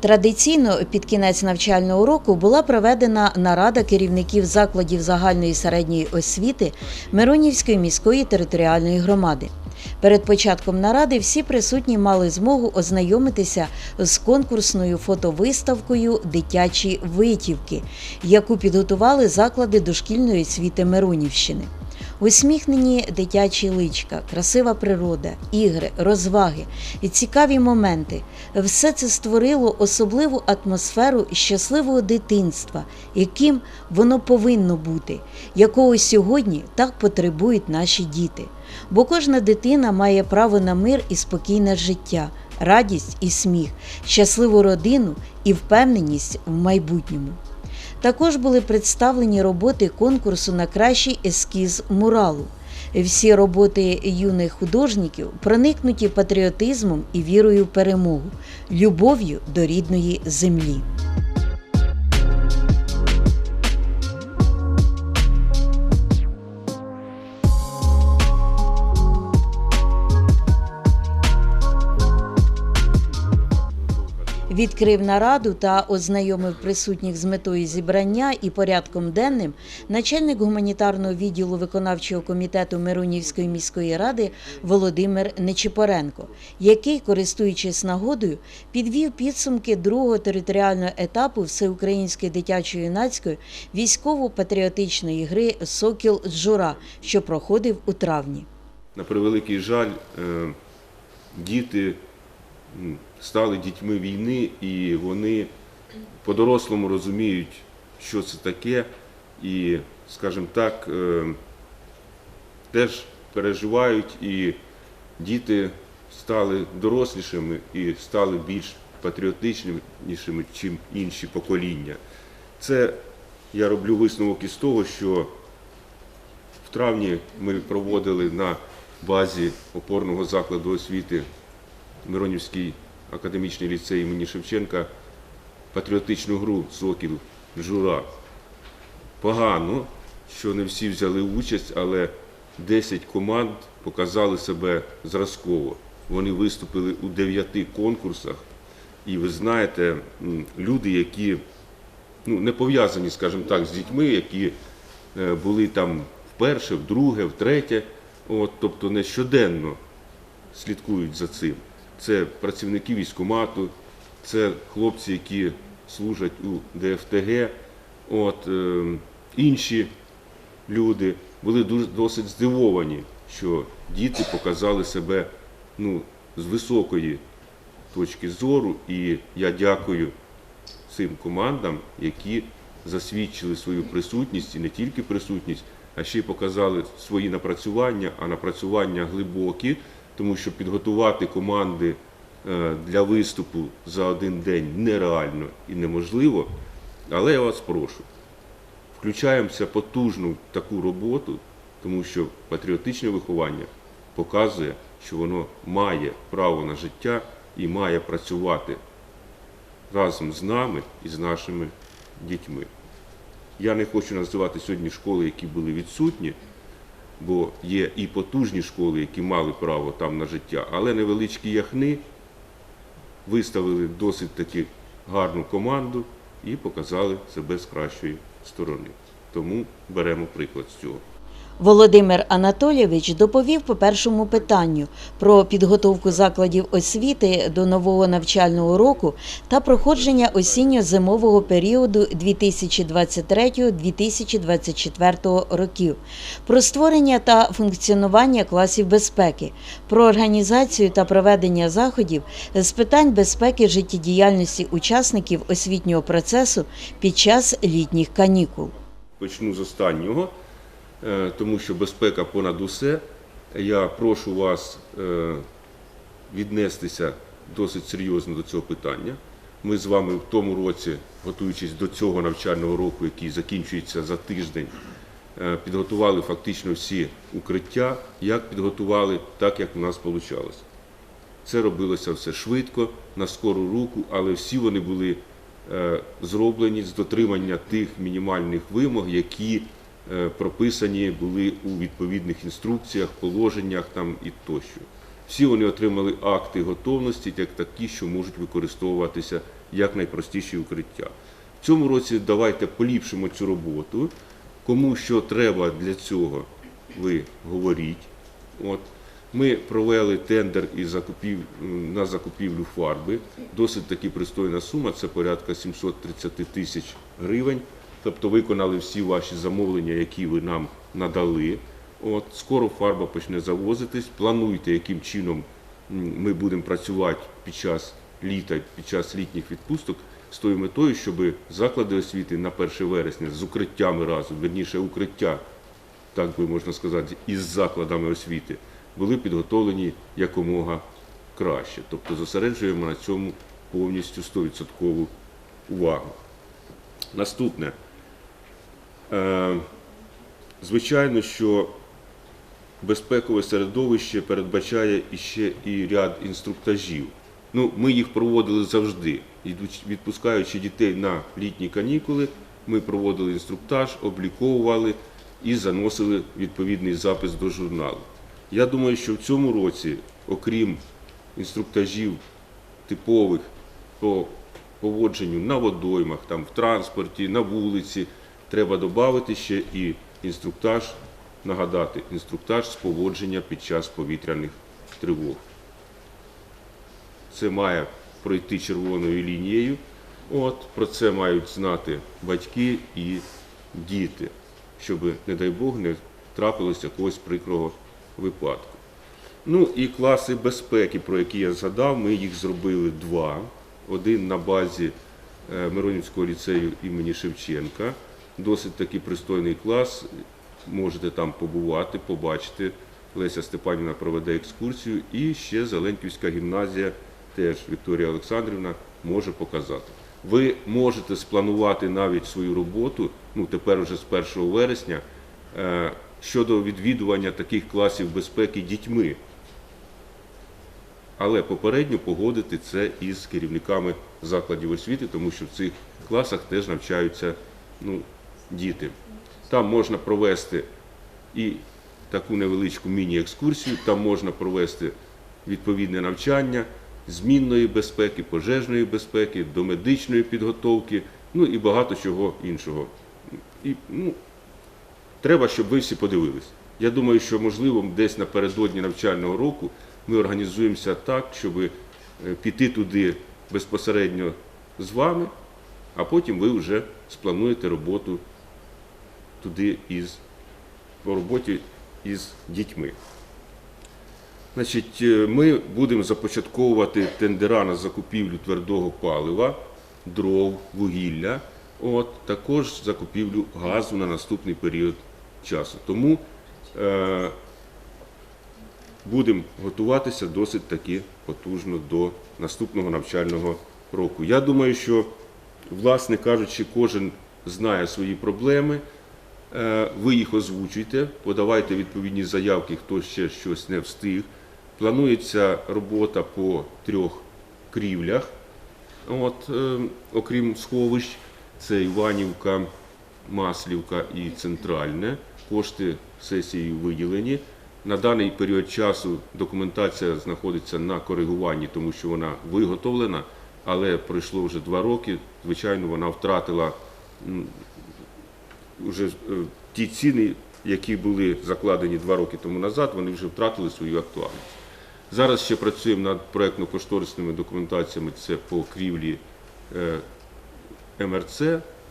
Традиційно під кінець навчального року була проведена нарада керівників закладів загальної середньої освіти Миронівської міської територіальної громади. Перед початком наради всі присутні мали змогу ознайомитися з конкурсною фотовиставкою Дитячі витівки, яку підготували заклади дошкільної освіти Миронівщини. Усміхнені дитячі личка, красива природа, ігри, розваги і цікаві моменти все це створило особливу атмосферу щасливого дитинства, яким воно повинно бути, якого сьогодні так потребують наші діти. Бо кожна дитина має право на мир і спокійне життя, радість і сміх, щасливу родину і впевненість в майбутньому. Також були представлені роботи конкурсу на кращий ескіз муралу. Всі роботи юних художників проникнуті патріотизмом і вірою в перемогу, любов'ю до рідної землі. Відкрив нараду та ознайомив присутніх з метою зібрання і порядком денним начальник гуманітарного відділу виконавчого комітету Миронівської міської ради Володимир Нечипоренко, який, користуючись нагодою, підвів підсумки другого територіального етапу всеукраїнської дитячо-юнацької військово-патріотичної гри Сокіл Джура, що проходив у травні. На превеликий жаль, е, діти стали дітьми війни, і вони по-дорослому розуміють, що це таке, і, скажімо так, е, теж переживають, і діти стали дорослішими і стали більш патріотичнішими, ніж інші покоління. Це я роблю висновок із того, що в травні ми проводили на базі опорного закладу освіти Миронівський академічний ліцей імені Шевченка патріотичну гру Сокіл Жура. Погано, що не всі взяли участь, але 10 команд показали себе зразково. Вони виступили у 9 конкурсах. І ви знаєте, люди, які ну, не пов'язані, скажімо так, з дітьми, які е, були там вперше, вдруге, втретє, от, тобто не щоденно слідкують за цим. Це працівники військкомату, це хлопці, які служать у ДФТГ, от, е, інші люди були дуже досить здивовані, що діти показали себе ну, з високої точки зору, і я дякую цим командам, які засвідчили свою присутність і не тільки присутність, а ще й показали свої напрацювання, а напрацювання глибокі, тому що підготувати команди е, для виступу за один день нереально і неможливо. Але я вас прошу, включаємося потужну таку роботу, тому що патріотичне виховання показує, що воно має право на життя і має працювати разом з нами і з нашими дітьми. Я не хочу називати сьогодні школи, які були відсутні, бо є і потужні школи, які мали право там на життя, але невеличкі яхни виставили досить таки гарну команду і показали себе з кращої сторони. Тому беремо приклад з цього. Володимир Анатолійович доповів по першому питанню про підготовку закладів освіти до нового навчального року та проходження осінньо-зимового періоду 2023-2024 років, про створення та функціонування класів безпеки, про організацію та проведення заходів з питань безпеки життєдіяльності учасників освітнього процесу під час літніх канікул. Почну з останнього, тому що безпека понад усе. Я прошу вас е, віднестися досить серйозно до цього питання. Ми з вами в тому році, готуючись до цього навчального року, який закінчується за тиждень, е, підготували фактично всі укриття. Як підготували, так як у нас вийшло. Це робилося все швидко, на скору руку, але всі вони були е, зроблені з дотримання тих мінімальних вимог, які е, прописані були у відповідних інструкціях, положеннях там і тощо. Всі вони отримали акти готовності, як такі, що можуть використовуватися як найпростіші укриття. В цьому році давайте поліпшимо цю роботу. Кому що треба для цього, ви говоріть. От. Ми провели тендер і закупів, на закупівлю фарби. Досить таки пристойна сума, це порядка 730 тисяч гривень. Тобто виконали всі ваші замовлення, які ви нам надали. От, скоро фарба почне завозитись. Плануйте, яким чином ми будемо працювати під час літа, під час літніх відпусток з тою метою, щоб заклади освіти на 1 вересня з укриттями разом, верніше укриття так би можна сказати, із закладами освіти, були підготовлені якомога краще. Тобто зосереджуємо на цьому повністю 100% увагу. Наступне. Е, Звичайно, що безпекове середовище передбачає іще і ряд інструктажів. Ну, ми їх проводили завжди. Відпускаючи дітей на літні канікули, ми проводили інструктаж, обліковували і заносили відповідний запис до журналу. Я думаю, що в цьому році, окрім інструктажів типових по поводженню на водоймах, там, в транспорті, на вулиці, треба додати ще і інструктаж, нагадати, інструктаж з поводження під час повітряних тривог. Це має пройти червоною лінією. От, про це мають знати батьки і діти, щоб, не дай Бог, не трапилось якогось прикрого випадку. Ну і класи безпеки, про які я згадав, ми їх зробили два. Один на базі е, Миронівського ліцею імені Шевченка. Досить такий пристойний клас. Можете там побувати, побачити. Леся Степанівна проведе екскурсію. І ще Зеленківська гімназія, теж Вікторія Олександрівна може показати. Ви можете спланувати навіть свою роботу, ну тепер уже з 1 вересня, е, щодо відвідування таких класів безпеки дітьми. Але попередньо погодити це із керівниками закладів освіти, тому що в цих класах теж навчаються ну, діти. Там можна провести і таку невеличку міні-екскурсію, там можна провести відповідне навчання змінної безпеки, пожежної безпеки, до медичної підготовки, ну і багато чого іншого. І, ну, треба, щоб ви всі подивились. Я думаю, що можливо десь напередодні навчального року ми організуємося так, щоб е, піти туди безпосередньо з вами, а потім ви вже сплануєте роботу туди із по роботі із дітьми. Значить, е, ми будемо започатковувати тендера на закупівлю твердого палива, дров, вугілля, от, також закупівлю газу на наступний період часу. Тому е, будемо готуватися досить таки потужно до наступного навчального року. Я думаю, що, власне кажучи, кожен знає свої проблеми. Е, Ви їх озвучуйте, подавайте відповідні заявки, хто ще щось не встиг. Планується робота по трьох крівлях, от, е, окрім сховищ, це Іванівка, Маслівка і Центральне. Кошти сесії виділені. На даний період часу документація знаходиться на коригуванні, тому що вона виготовлена, але пройшло вже два роки. Звичайно, вона втратила вже е, ті ціни, які були закладені два роки тому назад, вони вже втратили свою актуальність. Зараз ще працюємо над проєктно-кошторисними документаціями. Це по крівлі е, МРЦ,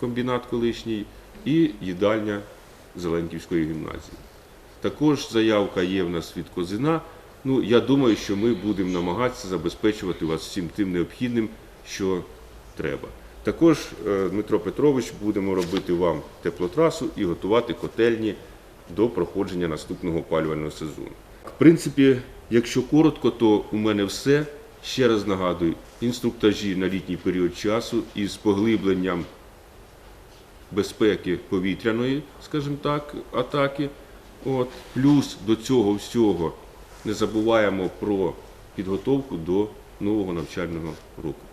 комбінат колишній, і їдальня Зеленківської гімназії. Також заявка є в нас від Козина. Ну, я думаю, що ми будемо намагатися забезпечувати вас всім тим необхідним, що треба. Також, е, Дмитро Петрович, будемо робити вам теплотрасу і готувати котельні до проходження наступного опалювального сезону. В принципі, якщо коротко, то у мене все. Ще раз нагадую, інструктажі на літній період часу із поглибленням безпеки повітряної, скажімо так, атаки. От. Плюс до цього всього не забуваємо про підготовку до нового навчального року.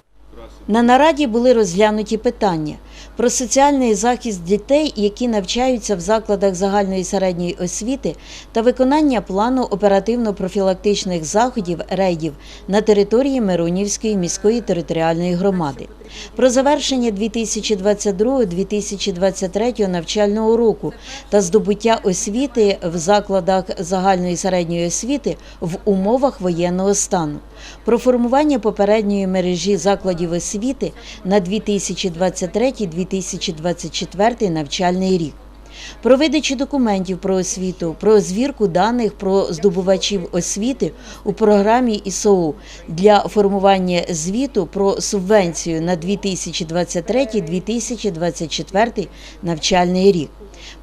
На нараді були розглянуті питання про соціальний захист дітей, які навчаються в закладах загальної середньої освіти, та виконання плану оперативно-профілактичних заходів рейдів на території Миронівської міської територіальної громади. Про завершення 2022-2023 навчального року та здобуття освіти в закладах загальної середньої освіти в умовах воєнного стану, про формування попередньої мережі закладів освіти на 2023-2024 навчальний рік. Про видачі документів про освіту, про звірку даних про здобувачів освіти у програмі ІСОУ для формування звіту про субвенцію на 2023-2024 навчальний рік.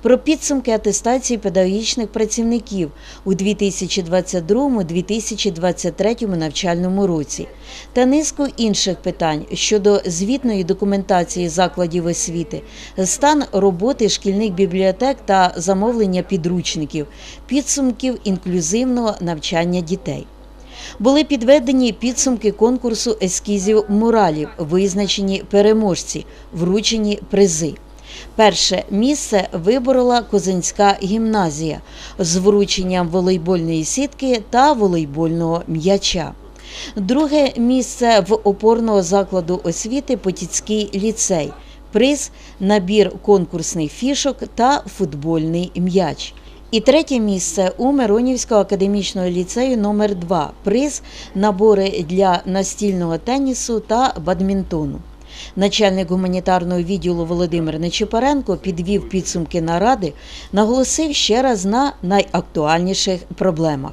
Про підсумки атестації педагогічних працівників у 2022-2023 навчальному році та низку інших питань щодо звітної документації закладів освіти, стан роботи шкільних бібліотек та замовлення підручників, підсумків інклюзивного навчання дітей. Були підведені підсумки конкурсу ескізів муралів, визначені переможці, вручені призи. Перше місце виборола Козинська гімназія з врученням волейбольної сітки та волейбольного м'яча. Друге місце в опорного закладу освіти Потіцький ліцей. Приз набір конкурсних фішок та футбольний м'яч. І третє місце у Миронівського академічного ліцею номер 2 Приз набори для настільного тенісу та бадмінтону. Начальник гуманітарного відділу Володимир Нечипаренко підвів підсумки наради, наголосив ще раз на найактуальніших проблемах.